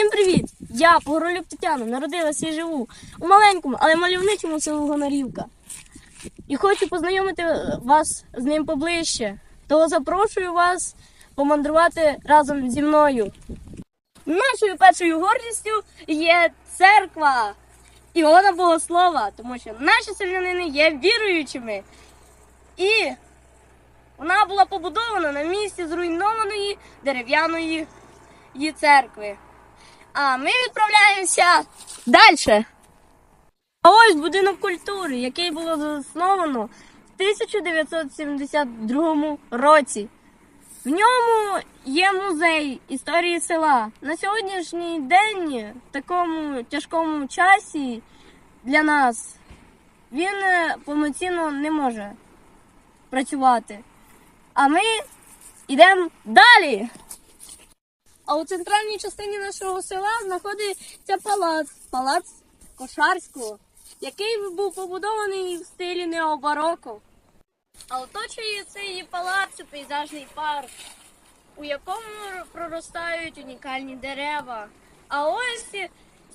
Всім привіт! Я Погоролюк Тетяна, народилася і живу у маленькому, але мальовничому селу Гонорівка. І хочу познайомити вас з ним поближче. Того запрошую вас помандрувати разом зі мною. Нашою першою гордістю є церква Іона Богослова, тому що наші селянини є віруючими. І вона була побудована на місці зруйнованої дерев'яної церкви. А ми відправляємося далі. А ось будинок культури, який було засновано в 1972 році. В ньому є музей історії села. На сьогоднішній день, в такому тяжкому часі для нас, він е, повноцінно не може працювати. А ми йдемо далі. А у центральній частині нашого села знаходиться палац, палац Кошарського, який був побудований в стилі необароко. А оточує цей палац пейзажний парк, у якому проростають унікальні дерева. А ось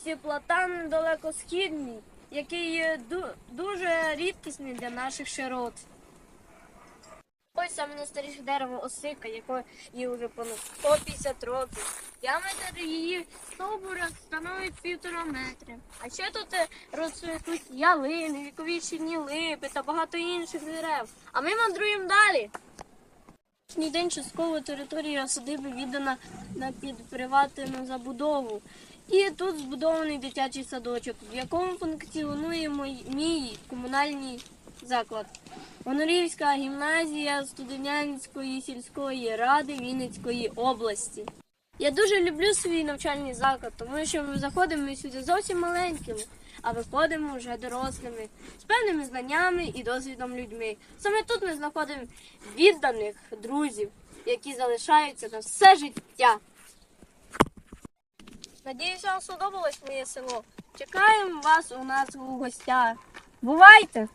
ці- платани далекосхідні, який дуже рідкісний для наших широт. Ось саме найстаріше дерево осика, якої вже понад 150 років. Діаметр її стовбура становить півтора метри. А ще тут е, розцвітуть ялини, віковічні липи та багато інших дерев. А ми мандруємо далі. Сьогоднішній день частково територія садиби віддана на під приватну забудову. І тут збудований дитячий садочок, в якому функціонує мій комунальний заклад. Гонорівська гімназія студентської сільської ради Вінницької області. Я дуже люблю свій навчальний заклад, тому що ми заходимо сюди зовсім маленькими, а виходимо вже дорослими, з певними знаннями і досвідом людьми. Саме тут ми знаходимо відданих друзів, які залишаються на все життя. Надіюсь, вам сподобалось моє село. Чекаємо вас у нас у гостях. Бувайте!